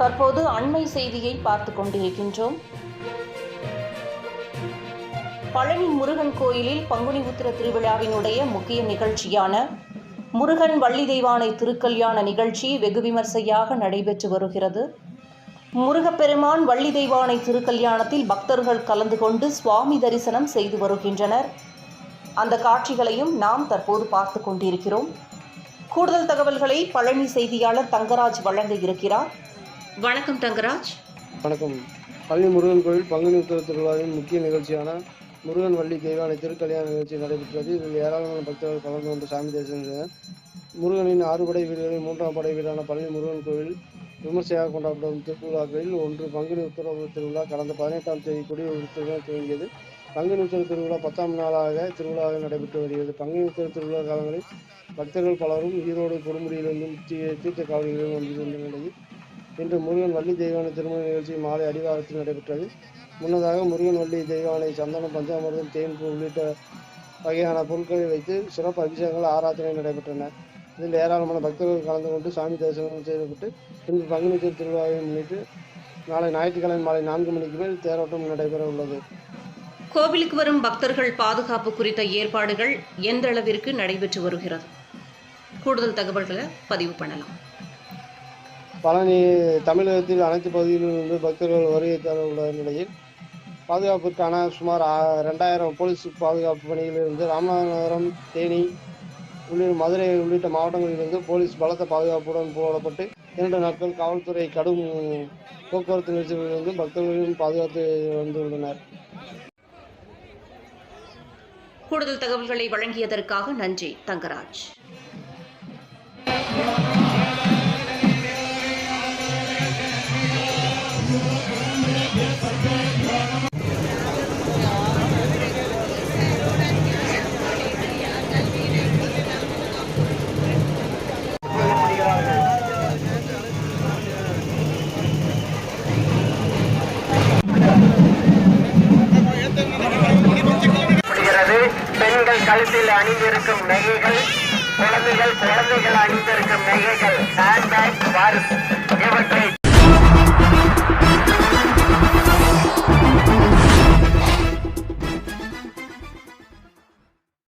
தற்போது அண்மை செய்தியை பார்த்து கொண்டிருக்கின்றோம். பழனி முருகன் கோயிலில் பங்குனி உத்திர திருவிழாவினுடைய முக்கிய நிகழ்ச்சியான முருகன் வள்ளி தெய்வானை திருக்கல்யாண நிகழ்ச்சி வெகு விமர்சையாக நடைபெற்று வருகிறது. முருகப்பெருமான் வள்ளி தெய்வானை திருக்கல்யாணத்தில் பக்தர்கள் கலந்து கொண்டு சுவாமி தரிசனம் செய்து வருகின்றனர். அந்த காட்சிகளையும் நாம் தற்போது பார்த்து கொண்டிருக்கிறோம். கூடுதல் தகவல்களை பழனி செய்தியாளர் தங்கராஜ் வழங்க இருக்கிறார். வணக்கம் தங்கராஜ். வணக்கம். பழனி முருகன் கோயில் பங்குனி உத்தர திருவிழாவின் முக்கிய நிகழ்ச்சியான முருகன் வள்ளி தெய்வானை திருக்கல்யாண நிகழ்ச்சி நடைபெற்றது. இதில் ஏராளமான பக்தர்கள் கலந்து கொண்டு சாமி தரிசனம் செய்தனர் முருகனின் ஆறு படை வீடுகளில் மூன்றாம் படை வீடான பழனி முருகன் கோவில் விமர்சையாக கொண்டாடப்படும் திருவிழாக்களில் ஒன்று பங்குனி உத்தரவு திருவிழா கடந்த பதினெட்டாம் தேதி கொடியுறுத்துடன் துவங்கியது. பங்குனி உத்தர திருவிழா பத்தாம் நாளாக திருவிழாவாக நடைபெற்று வருகிறது. பங்குனி உத்தர திருவிழா காலங்களில் பக்தர்கள் பலரும் ஈரோடு கொடுமுடியிலிருந்தும் தீர்த்த காவலிகளிலும் வந்திருந்த நிலையில் இன்று முருகன் வள்ளி தெய்வானை திருமண நிகழ்ச்சி மாலை அடிவாரத்தில் நடைபெற்றது. முன்னதாக முருகன் வள்ளி தெய்வானை சந்தனம் பஞ்சாமிர்தம் தேன் உள்ளிட்ட வகையான பொருட்களை வைத்து சிறப்பு அபிஷேகங்கள் ஆராதனை நடைபெற்றன. இதில் ஏராளமான பக்தர்கள் கலந்து கொண்டு சாமி தரிசனம் செய்துவிட்டு பின்பு பங்குனி திருவிழாவை முன்னிட்டு நாளை ஞாயிற்றுக்கிழமை மாலை நான்கு மணிக்கு மேல் தேரோட்டம் நடைபெற உள்ளது. கோவிலுக்கு வரும் பக்தர்கள் பாதுகாப்பு குறித்த ஏற்பாடுகள் எந்த அளவிற்கு நடைபெற்று வருகிறது? கூடுதல் தகவல்களை பதிவு பண்ணலாம். பழனி தமிழகத்தில் அனைத்து பகுதிகளிலிருந்து பக்தர்கள் வருகை தர உள்ள நிலையில் பாதுகாப்பிற்கான சுமார் ரெண்டாயிரம் போலீஸ் பாதுகாப்பு பணியிலிருந்து ராமநாதபுரம் தேனி உள்ளிட்ட மதுரை உள்ளிட்ட மாவட்டங்களிலிருந்து போலீஸ் பலத்த பாதுகாப்புடன் போடப்பட்டு இரண்டு நாட்கள் காவல்துறை கடும் போக்குவரத்து நெரிசலிலிருந்து பக்தர்களையும் பாதுகாத்து வந்துள்ளனர். கூடுதல் தகவல்களை வழங்கியதற்காக நன்றி தங்கராஜ். கழுத்தில் அணிந்திருக்கும் நகைகள் குழந்தைகள் குழந்தைகள் அணிந்திருக்கும் நகைகள் ஹேண்ட்பேக் பர்ஸ்